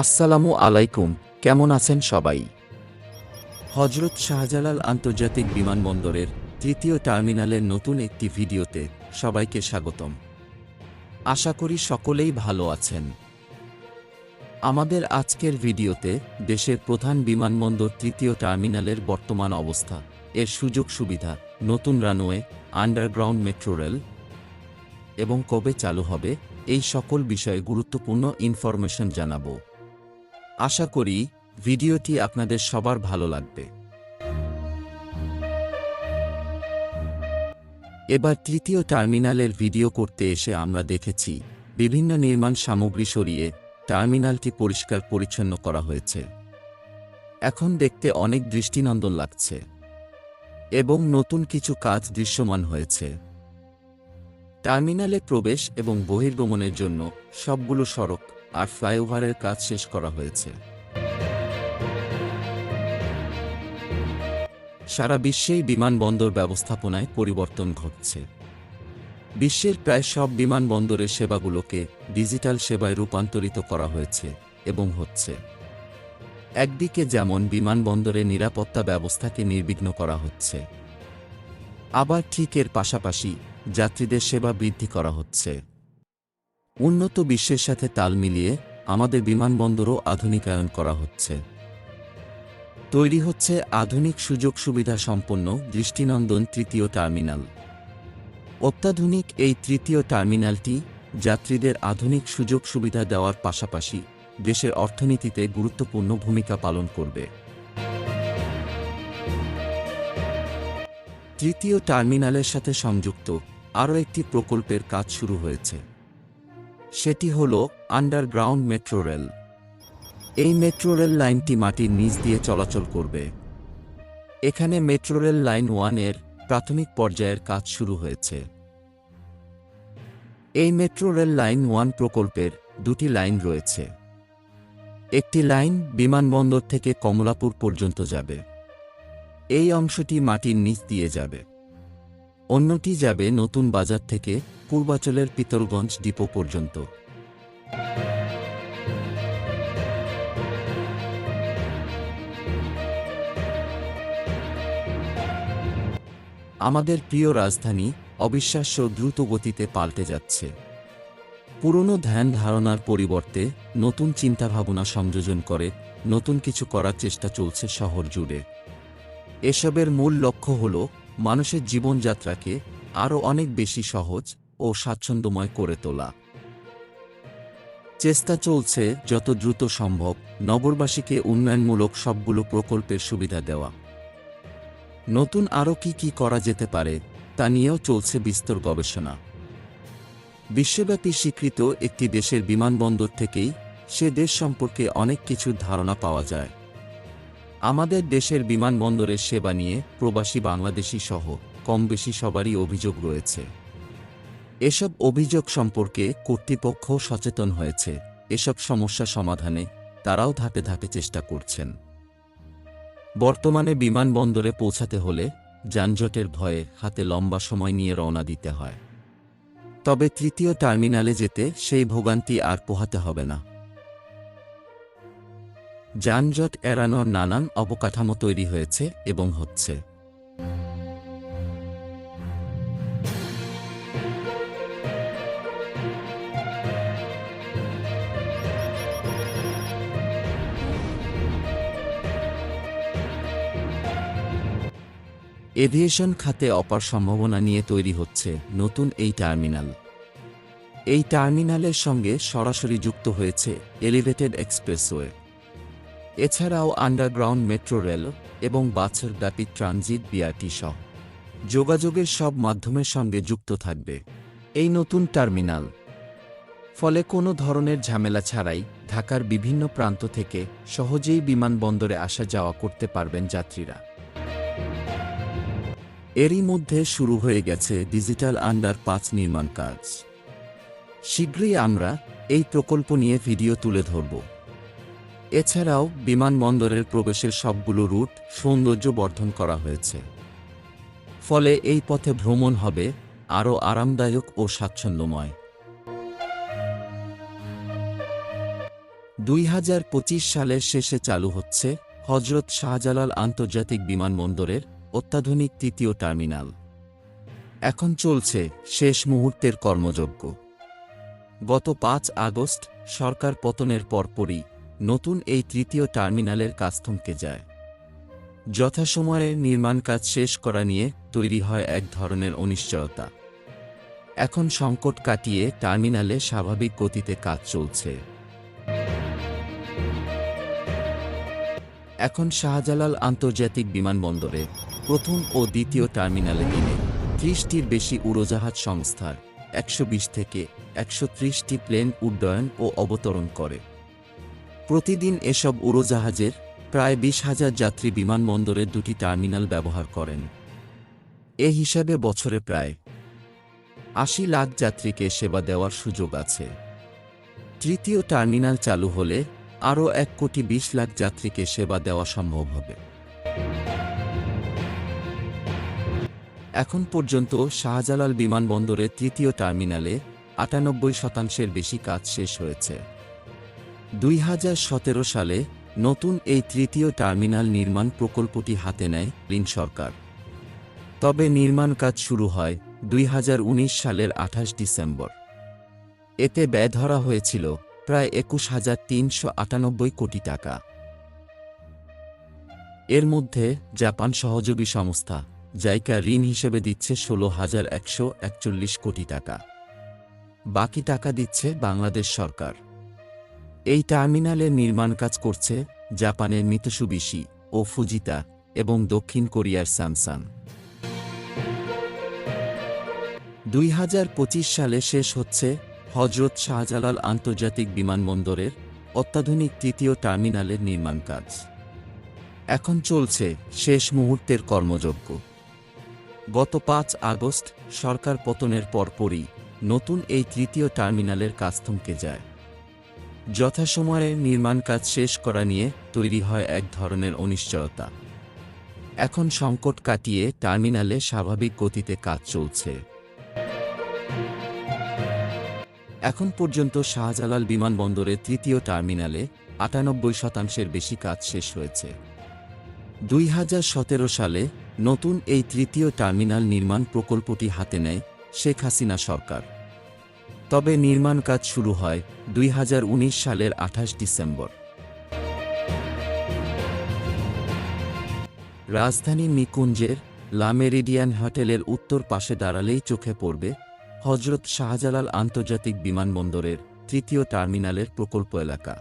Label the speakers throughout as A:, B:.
A: আসসালামু আলাইকুম, কেমন আছেন সবাই? হজরত শাহজালাল আন্তর্জাতিক বিমানবন্দরের তৃতীয় টার্মিনালের নতুন একটি ভিডিওতে সবাইকে স্বাগতম। আশা করি সকলেই ভালো আছেন। আমাদের আজকের ভিডিওতে দেশের প্রধান বিমানবন্দর তৃতীয় টার্মিনালের বর্তমান অবস্থা, এর সুযোগ সুবিধা, নতুন রানওয়ে, আন্ডারগ্রাউন্ড মেট্রো রেল, এবং কবে চালু হবে, এই সকল বিষয়ে গুরুত্বপূর্ণ ইনফরমেশন জানাব। আশা করি ভিডিওটি আপনাদের সবার ভালো লাগবে। এবার তৃতীয় টার্মিনালের ভিডিও করতে এসে আমরা দেখেছি, বিভিন্ন নির্মাণ সামগ্রী সরিয়ে টার্মিনালটি পরিষ্কার পরিচ্ছন্ন করা হয়েছে। এখন দেখতে অনেক দৃষ্টিনন্দন লাগছে। এবং নতুন কিছু কাজ দৃশ্যমান হয়েছে। টার্মিনালে প্রবেশ এবং বহির্গমনের জন্য সবগুলো সড়ক আর ফ্লাইওভারের কাজ শেষ করা হয়েছে। সারা বিশ্বেই বিমানবন্দর ব্যবস্থাপনায় পরিবর্তন ঘটছে। বিশ্বের প্রায় সব বিমানবন্দরের সেবাগুলোকে ডিজিটাল সেবায় রূপান্তরিত করা হয়েছে এবং হচ্ছে। একদিকে যেমন বিমানবন্দরে নিরাপত্তা ব্যবস্থাকে নির্বিঘ্ন করা হচ্ছে, আবার ঠিক এর পাশাপাশি যাত্রীদের সেবা বৃদ্ধি করা হচ্ছে। উন্নত বিশ্বের সাথে তাল মিলিয়ে আমাদের বিমানবন্দরও আধুনিকায়ন করা হচ্ছে। তৈরি হচ্ছে আধুনিক সুযোগ সুবিধা সম্পন্ন দৃষ্টিনন্দন তৃতীয় টার্মিনাল। অত্যাধুনিক এই তৃতীয় টার্মিনালটি যাত্রীদের আধুনিক সুযোগ সুবিধা দেওয়ার পাশাপাশি দেশের অর্থনীতিতে গুরুত্বপূর্ণ ভূমিকা পালন করবে। তৃতীয় টার্মিনালের সাথে সংযুক্ত আরও একটি প্রকল্পের কাজ শুরু হয়েছে। সেটি হল আন্ডারগ্রাউন্ড মেট্রো রেল এই মেট্রো রেল লাইনটি মাটির নিচ দিয়ে চলাচল করবে। এখানে মেট্রো রেল লাইন ওয়ানের প্রাথমিক পর্যায়ের কাজ শুরু হয়েছে। এই মেট্রো রেল লাইন ওয়ান প্রকল্পের দুটি লাইন রয়েছে। একটি লাইন বিমানবন্দর থেকে কমলাপুর পর্যন্ত যাবে। এই অংশটি মাটির নিচ দিয়ে যাবে। অন্যটি যাবে নতুন বাজার থেকে পূর্বাচলের পিতলগঞ্জ ডিপো পর্যন্ত। আমাদের প্রিয় রাজধানী অবিশ্বাস্য দ্রুত গতিতে পাল্টে যাচ্ছে। পুরনো ধ্যান ধারণার পরিবর্তে নতুন চিন্তাভাবনা সংযোজন করে নতুন কিছু করার চেষ্টা চলছে শহর জুড়ে। এসবের মূল লক্ষ্য হল মানুষের জীবনযাত্রাকে আরও অনেক বেশি সহজ ও স্বাচ্ছন্দ্যময় করে তোলা। চেষ্টা চলছে যত দ্রুত সম্ভব নগরবাসীকে উন্নয়নমূলক সবগুলো প্রকল্পের সুবিধা দেওয়া। নতুন আরও কি কি করা যেতে পারে তা নিয়েও চলছে বিস্তর গবেষণা। বিশ্বব্যাপী স্বীকৃত একটি দেশের বিমানবন্দর থেকেই সে দেশ সম্পর্কে অনেক কিছুর ধারণা পাওয়া যায়। আমাদের দেশের বিমানবন্দরের সেবা নিয়ে প্রবাসী বাংলাদেশি সহ কম বেশি সবারই অভিযোগ রয়েছে। এসব অভিযোগ সম্পর্কে কর্তৃপক্ষ সচেতন হয়েছে। এসব সমস্যা সমাধানে তারাও ধাপে ধাপে চেষ্টা করছেন। বর্তমানে বিমানবন্দরে পৌঁছাতে হলে যানজটের ভয়ে হাতে লম্বা সময় নিয়ে রওনা দিতে হয়। তবে তৃতীয় টার্মিনালে যেতে সেই ভোগান্তি আর পোহাতে হবে না। যানজট এড়ানোর নানান অবকাঠামো তৈরি হয়েছে এবং হচ্ছে। এভিয়েশন খাতে অপার সম্ভাবনা নিয়ে তৈরি হচ্ছে নতুন এই টার্মিনাল। এই টার্মিনালের সঙ্গে সরাসরি যুক্ত হয়েছে এলিভেটেড এক্সপ্রেসওয়ে। এছাড়াও আন্ডারগ্রাউন্ড মেট্রো রেল এবং বাছর ব্যাপী ট্রানজিট বিআরটি সহ যোগাযোগের সব মাধ্যমের সঙ্গে যুক্ত থাকবে এই নতুন টার্মিনাল। ফলে কোনো ধরনের ঝামেলা ছাড়াই ঢাকার বিভিন্ন প্রান্ত থেকে সহজেই বিমানবন্দরে আসা যাওয়া করতে পারবেন যাত্রীরা। এরই মধ্যে শুরু হয়ে গেছে ডিজিটাল আন্ডার পাঁচ নির্মাণ কাজ। শীঘ্রই আমরা এই প্রকল্প নিয়ে ভিডিও তুলে ধরব। এছাড়াও বিমানবন্দরের প্রবেশের সবগুলো রুট সৌন্দর্য বর্ধন করা হয়েছে। ফলে এই পথে ভ্রমণ হবে আরও আরামদায়ক ও স্বাচ্ছন্দ্যময়। দুই হাজার পঁচিশ সালের শেষে চালু হচ্ছে হজরত শাহজালাল আন্তর্জাতিক বিমানবন্দরের অত্যাধুনিক তৃতীয় টার্মিনাল। এখন চলছে শেষ মুহূর্তের কর্মযজ্ঞ। গত পাঁচ আগস্ট সরকার পতনের পরপরই নতুন এই তৃতীয় টার্মিনালের কাজ থমকে যায়। যথাসময়ে নির্মাণ কাজ শেষ করা নিয়ে তৈরি হয় এক ধরনের অনিশ্চয়তা। এখন সংকট কাটিয়ে টার্মিনালে স্বাভাবিক গতিতে কাজ চলছে। এখন শাহজালাল আন্তর্জাতিক বিমানবন্দরে প্রথম ও দ্বিতীয় টার্মিনালে দিনে ত্রিশটির বেশি উড়োজাহাজ সংস্থার একশো বিশ থেকে একশো ত্রিশটি প্লেন উড্ডয়ন ও অবতরণ করে। প্রতিদিন এসব উড়োজাহাজের প্রায় বিশ হাজার যাত্রী বিমানবন্দরের দুটি টার্মিনাল ব্যবহার করেন। এ হিসাবে বছরে প্রায় আশি লাখ যাত্রীকে সেবা দেওয়ার সুযোগ আছে। তৃতীয় টার্মিনাল চালু হলে আরও এক কোটি বিশ লাখ যাত্রীকে সেবা দেওয়া সম্ভব হবে। এখন পর্যন্ত শাহজালাল বিমানবন্দরের তৃতীয় টার্মিনালে আটানব্বই শতাংশের বেশি কাজ শেষ হয়েছে। দুই হাজার সতেরো সালে নতুন এই তৃতীয় টার্মিনাল নির্মাণ প্রকল্পটি হাতে নেয় ঋণ সরকার। তবে নির্মাণ কাজ শুরু হয় দুই হাজার উনিশ সালের আঠাশ ডিসেম্বর। এতে ব্যয় ধরা হয়েছিল প্রায় একুশ হাজার তিনশো আটানব্বই কোটি টাকা। এর মধ্যে জাপান সহযোগী সংস্থা জাইকা ঋণ হিসেবে দিচ্ছে ষোলো হাজার একশো একচল্লিশ কোটি টাকা। বাকি টাকা দিচ্ছে বাংলাদেশ সরকার। এই টার্মিনালের নির্মাণ কাজ করছে জাপানের মিতসুবিশি ও ফুজিতা এবং দক্ষিণ কোরিয়ার স্যামসাং। দুই হাজার পঁচিশ সালে শেষ হচ্ছে হজরত শাহজালাল আন্তর্জাতিক বিমানবন্দরের অত্যাধুনিক তৃতীয় টার্মিনালের নির্মাণ কাজ। এখন চলছে শেষ মুহূর্তের কর্মযজ্ঞ। গত পাঁচ আগস্ট সরকার পতনের পরপরই নতুন এই তৃতীয় টার্মিনালের কাজ থমকে যায়। যথাসময়ে নির্মাণ কাজ শেষ করা নিয়ে তৈরি হয় এক ধরনের অনিশ্চয়তা। এখন সংকট কাটিয়ে টার্মিনালে স্বাভাবিক গতিতে কাজ চলছে। এখন পর্যন্ত শাহজালাল বিমানবন্দরের তৃতীয় টার্মিনালে আটানব্বই শতাংশের বেশি কাজ শেষ হয়েছে। দুই হাজার সতেরো সালে নতুন এই তৃতীয় টার্মিনাল নির্মাণ প্রকল্পটি হাতে নেয় শেখ হাসিনা সরকার। তবে নির্মাণ কাজ শুরু হয় দুই হাজার উনিশ সালের আঠাশ ডিসেম্বর। রাজধানী নিকুঞ্জের লামেরিডিয়ান হোটেলের উত্তর পাশে দাঁড়ালেই চোখে পড়বে হজরত শাহজালাল আন্তর্জাতিক বিমানবন্দরের তৃতীয় টার্মিনালের প্রকল্প এলাকা।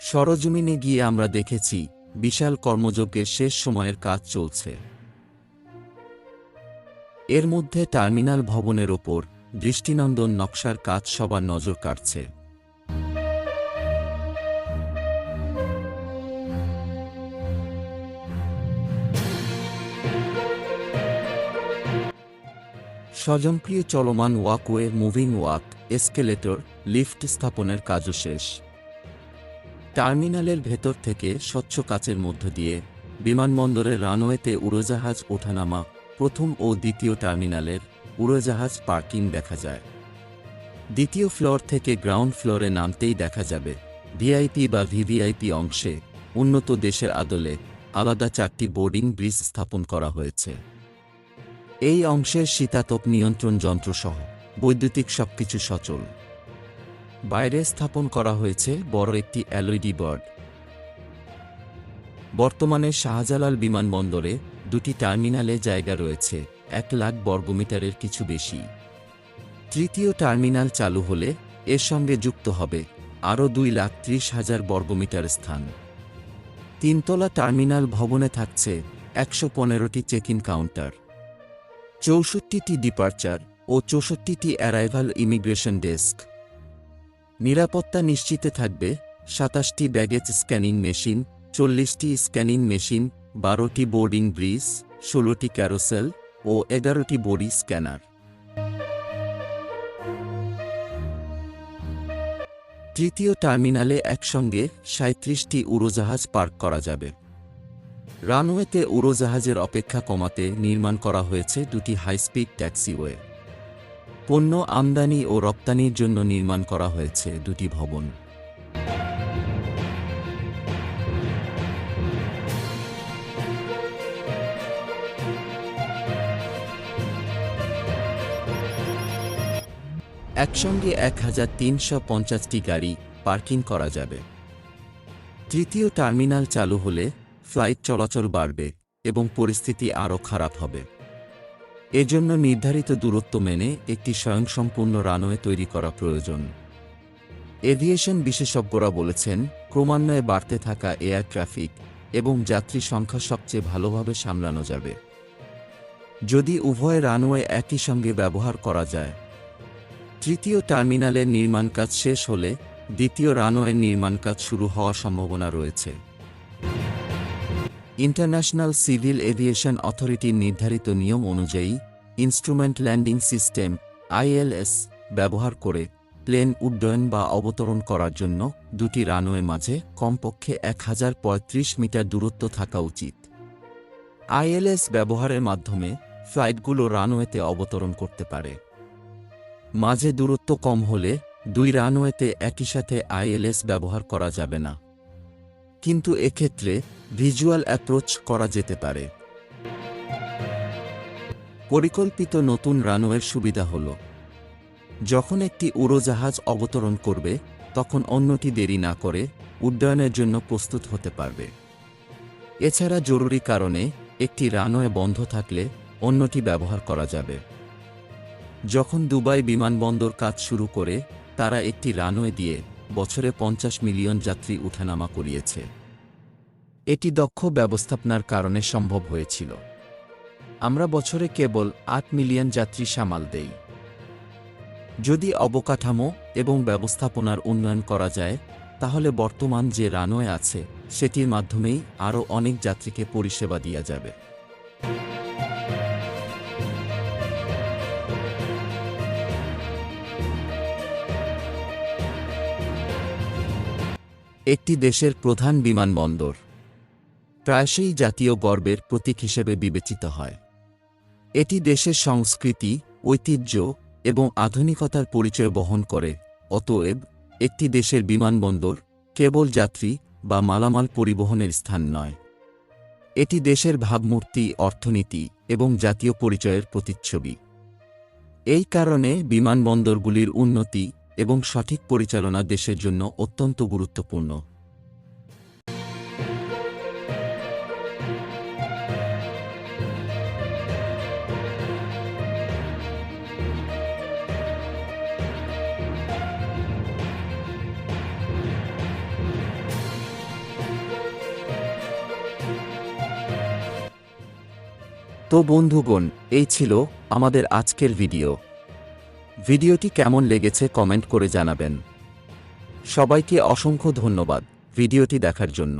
A: সরজমিনে গিয়ে আমরা দেখেছি বিশাল কর্মযজ্ঞের শেষ সময়ের কাজ চলছে। এর মধ্যে টার্মিনাল ভবনের ওপর দৃষ্টিনন্দন নকশার কাজ সবার নজর কাটছে স্বজনপ্রিয় চলমান walkway moving walk, escalator, lift স্থাপনের কাজও শেষ। টার্মিনালের ভেতর থেকে স্বচ্ছ কাচের মধ্য দিয়ে বিমানবন্দরের রানওয়েতে উড়োজাহাজ ওঠানামা প্রথম ও দ্বিতীয় টার্মিনালের উড়োজাহাজ পার্কিং দেখা যায়। দ্বিতীয় ফ্লোর থেকে গ্রাউন্ড ফ্লোরে নামতেই দেখা যাবে, ভিআইপি বা ভিভিআইপি অংশে উন্নত দেশের আদলে আলাদা চারটি বোর্ডিং ব্রিজ স্থাপন করা হয়েছে। এই অংশের শীতাতপ নিয়ন্ত্রণ যন্ত্রসহ বৈদ্যুতিক সবকিছু সচল। বাইরে স্থাপন করা হয়েছে বড় একটি এলইডি বোর্ড। বর্তমানে শাহজালাল বিমানবন্দরে দুটি টার্মিনালে জায়গা রয়েছে। এক লাখ বর্গমিটারের কিছু বেশি। তৃতীয় টার্মিনাল চালু হলে এর সঙ্গে যুক্ত হবে আরও দুই লাখ ত্রিশ হাজার বর্গমিটার স্থান। তিনতলা টার্মিনাল ভবনে থাকছে একশো পনেরোটি চেক ইন কাউন্টার। চৌষট্টিটি ডিপার্চার ও চৌষট্টিটি অ্যারাইভাল ইমিগ্রেশন ডেস্ক। নিরাপত্তা নিশ্চিতে থাকবে সাতাশটি ব্যাগেজ স্ক্যানিং মেশিন, চল্লিশটি স্ক্যানিং মেশিন, বারোটি বোর্ডিং ব্রিজ, ষোলোটি ক্যারোসেল ও এগারোটি বডি স্ক্যানার। তৃতীয় টার্মিনালে একসঙ্গে সাঁত্রিশটি উড়োজাহাজ পার্ক করা যাবে। রানওয়েতে উড়োজাহাজের অপেক্ষা কমাতে নির্মাণ করা হয়েছে দুটি হাইস্পিড ট্যাক্সিওয়ে। পণ্য আমদানি ও রপ্তানির জন্য নির্মাণ করা হয়েছে দুটি ভবন। একসঙ্গে এক হাজার তিনশো পঞ্চাশটি গাড়ি পার্কিং করা যাবে। তৃতীয় টার্মিনাল চালু হলে ফ্লাইট চলাচল বাড়বে এবং পরিস্থিতি আরও খারাপ হবে। এজন্য নির্ধারিত দূরত্ব মেনে একটি স্বয়ংসম্পূর্ণ রানওয়ে তৈরি করা প্রয়োজন। এভিয়েশন বিশেষজ্ঞরা বলেছেন, ক্রমান্বয়ে বাড়তে থাকা এয়ার ট্রাফিক এবং যাত্রী সংখ্যা সবচেয়ে ভালোভাবে সামলানো যাবে। যদি উভয় রানওয়ে একই সঙ্গে ব্যবহার করা যায় তৃতীয় টার্মিনালের নির্মাণ কাজ শেষ হলে দ্বিতীয় রানওয়ের নির্মাণ কাজ শুরু হওয়ার সম্ভাবনা রয়েছে। ইন্টারন্যাশনাল সিভিল এভিয়েশন অথরিটির নির্ধারিত নিয়ম অনুযায়ী ইনস্ট্রুমেন্ট ল্যান্ডিং সিস্টেম আইএলএস ব্যবহার করে প্লেন উড্ডয়ন বা অবতরণ করার জন্য দুটি রানওয়ে মাঝে কমপক্ষে এক হাজার পঁয়ত্রিশ মিটার দূরত্ব থাকা উচিত। আইএলএস ব্যবহারের মাধ্যমে ফ্লাইটগুলো রানওয়েতে অবতরণ করতে পারে। মাঝে দূরত্ব কম হলে দুই রানওয়েতে একই সাথে আইএলএস ব্যবহার করা যাবে না। কিন্তু এক্ষেত্রে ভিজুয়াল অ্যাপ্রোচ করা যেতে পারে। পরিকল্পিত নতুন রানওয়ের সুবিধা হল, যখন একটি উড়োজাহাজ অবতরণ করবে, তখন অন্যটি দেরি না করে উড্ডয়নের জন্য প্রস্তুত হতে পারবে। এছাড়া জরুরি কারণে একটি রানওয়ে বন্ধ থাকলে অন্যটি ব্যবহার করা যাবে। যখন দুবাই বিমানবন্দর কাজ শুরু করে, তারা একটি রানওয়ে দিয়ে বছরে পঞ্চাশ মিলিয়ন যাত্রী উঠানামা করিয়েছে। এটি দক্ষ ব্যবস্থাপনার কারণে সম্ভব হয়েছিল। আমরা বছরে কেবল আট মিলিয়ন যাত্রী সামাল দেই। যদি অবকাঠামো এবং ব্যবস্থাপনার উন্নয়ন করা যায়, তাহলে বর্তমান যে রানওয়ে আছে, সেটির মাধ্যমেই আরও অনেক যাত্রীকে পরিষেবা দেওয়া যাবে। একটি দেশের প্রধান বিমানবন্দর। প্রায়শই জাতীয় গর্বের প্রতীক হিসেবে বিবেচিত হয়। এটি দেশের সংস্কৃতি, ঐতিহ্য এবং আধুনিকতার পরিচয় বহন করে। অতএব, একটি দেশের বিমানবন্দর কেবল যাত্রী বা মালামাল পরিবহনের স্থান নয়। এটি দেশের ভাবমূর্তি, অর্থনীতি এবং জাতীয় পরিচয়ের প্রতিচ্ছবি। এই কারণে বিমানবন্দরগুলির উন্নতি এবং সঠিক পরিচালনা দেশের জন্য অত্যন্ত গুরুত্বপূর্ণ। তো বন্ধুগণ এই ছিল আমাদের আজকের ভিডিও। ভিডিওটি কেমন লেগেছে কমেন্ট করে জানাবেন। সবাইকে অসংখ্য ধন্যবাদ ভিডিওটি দেখার জন্য।